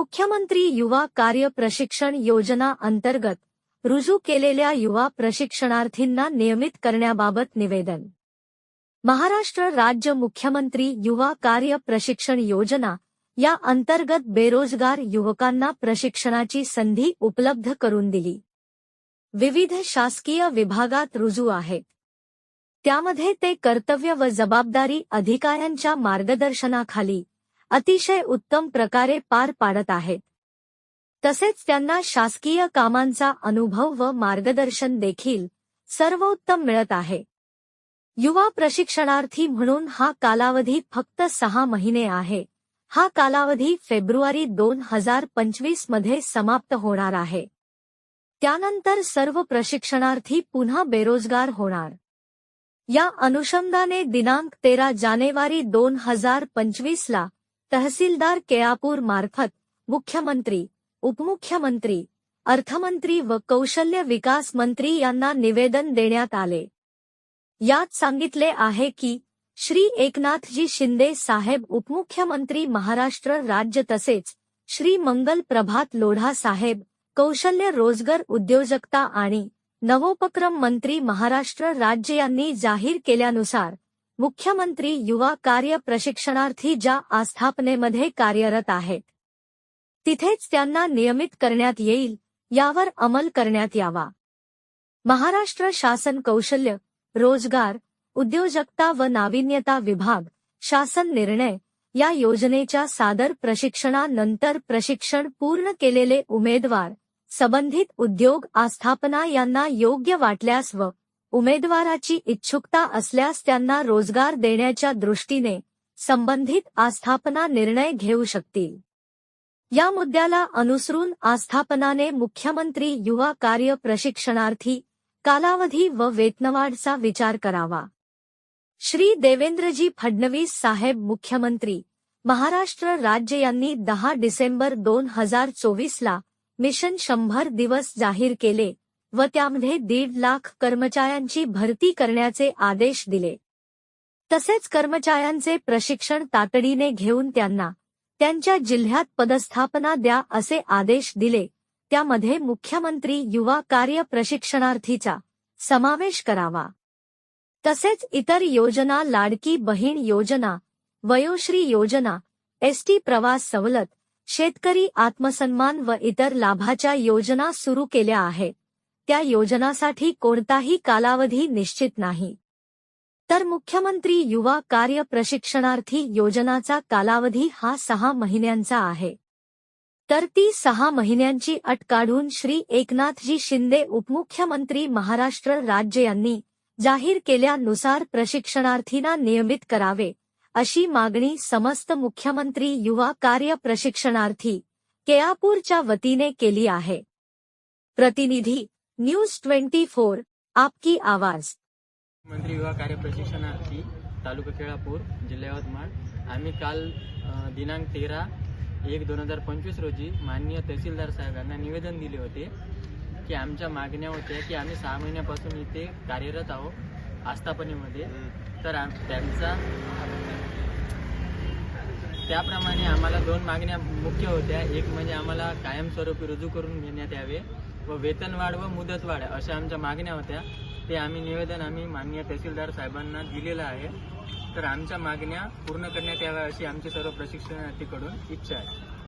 मुख्यमंत्री युवा कार्य प्रशिक्षण योजना अंतर्गत रुजू केलेल्या युवा प्रशिक्षणार्थींना नियमित करण्याबाबत निवेदन. महाराष्ट्र राज्य मुख्यमंत्री युवा कार्य प्रशिक्षण योजना या अंतर्गत बेरोजगार युवकांना प्रशिक्षणाची संधी उपलब्ध करून दिली. विविध शासकीय विभागात रुजू आहेत. त्यामध्ये ते कर्तव्य व जबाबदारी अधिकाऱ्यांच्या मार्गदर्शनाखाली अतिशय उत्तम प्रकारे पार पाडत आहेत. तसेच त्यांना शासकीय कामांचा अनुभव व मार्गदर्शन देखील सर्वोत्तम मिळत आहे. युवा प्रशिक्षणार्थी म्हणून हा कालावधी फक्त सहा महिने आहे. हा कालावधी फेब्रुवारी दोन हजार पंचवीसमध्ये समाप्त होणार आहे. त्यानंतर सर्व प्रशिक्षणार्थी पुन्हा बेरोजगार होणार. या अनुषंगाने दिनांक तेरा जानेवारी दोन हजार पंचवीसला तहसीलदार केळापूर मार्फत मुख्यमंत्री उपमुख्यमंत्री अर्थमंत्री व कौशल्य विकास मंत्री यांना निवेदन देण्यात आले. यात सांगितले आहे की श्री एकनाथजी शिंदे साहेब उपमुख्यमंत्री महाराष्ट्र राज्य तसेच श्री मंगल प्रभात लोढा साहेब कौशल्य रोजगार उद्योजकता आणि नवोपक्रम मंत्री महाराष्ट्र राज्य यांनी जाहीर केल्यानुसार मुख्यमंत्री युवा कार्य प्रशिक्षणार्थी ज्या आस्थापनेमध्ये कार्यरत आहेत तिथेच त्यांना नियमित करण्यात येईल यावर अंमल करण्यात यावा. महाराष्ट्र शासन कौशल्य रोजगार उद्योजकता व नाविन्यता विभाग शासन निर्णय या योजनेच्या सादर प्रशिक्षणानंतर प्रशिक्षण पूर्ण केलेले उमेदवार संबंधित उद्योग आस्थापना यांना योग्य वाटल्यास व उमेदवाराची इच्छुकता असल्यास त्यांना रोजगार देण्याच्या दृष्टीने संबंधित आस्थापना निर्णय घेऊ शकतील. या मुद्द्याला अनुसरून आस्थापनाने मुख्यमंत्री युवा कार्य प्रशिक्षणार्थी कालावधी व वेतनवाढचा विचार करावा. श्री देवेंद्रजी फडणवीस साहेब मुख्यमंत्री महाराष्ट्र राज्य यांनी दहा डिसेंबर दोन हजार चोवीसला मिशन शंभर दिवस जाहीर केले. व त्यामध्ये दीड लाख कर्मचाऱ्यांची भरती करण्याचे आदेश दिले. तसेच कर्मचाऱ्यांचे प्रशिक्षण तातडीने घेऊन त्यांना त्यांच्या जिल्ह्यात पदस्थापना द्या असे आदेश दिले. त्यामध्ये मुख्यमंत्री युवा कार्य प्रशिक्षणार्थीचा समावेश करावा. तसेच इतर योजना लाडकी बहीण योजना वयोश्री योजना एसटी प्रवास सवलत शेतकरी आत्मसन्मान व इतर लाभाच्या योजना सुरू केल्या आहेत. त्या योजनासाठी कोणताही कालावधी निश्चित नाही. तर मुख्यमंत्री युवा कार्य प्रशिक्षणार्थी योजनाचा कालावधी हा सहा महिन्यांचा आहे. तर ती सहा महिन्यांची अट काढून श्री एकनाथजी शिंदे उपमुख्यमंत्री महाराष्ट्र राज्य यांनी जाहीर केल्यानुसार प्रशिक्षणार्थींना नियमित करावे अशी मागणी समस्त मुख्यमंत्री युवा कार्य प्रशिक्षणार्थी केयापूरच्या वतीने केली आहे. प्रतिनिधी न्यूज ट्वेंटी फोर आपकी आवाज. मंत्री युवा कार्य प्रशिक्षणार्थी तालुका केळापूर जिल्हा यवतमाळ. आम्ही काल दिनांक तेरा एक दोन हजार पंचवीस रोजी माननीय तहसीलदार साहेबांना निवेदन दिले होते की आमच्या मागण्या होत्या की आम्ही सहा महिन्यापासून इथे कार्यरत आहोत आस्थापनेमध्ये. तर त्यांचा त्याप्रमाणे आम्हाला दोन मागण्या मुख्य होत्या. एक म्हणजे आम्हाला कायमस्वरूपी रुजू करून घेण्यात यावे. व वेतनवाढ व मुदतवाढ अशा आमच्या मागण्या होत्या. ते आम्ही निवेदन आम्ही माननीय तहसीलदार साहेबांना दिलेलं आहे. तर आमच्या मागण्या पूर्ण करण्यात याव्या अशी आमची सर्व प्रशिक्षणार्थीकडून इच्छा आहे.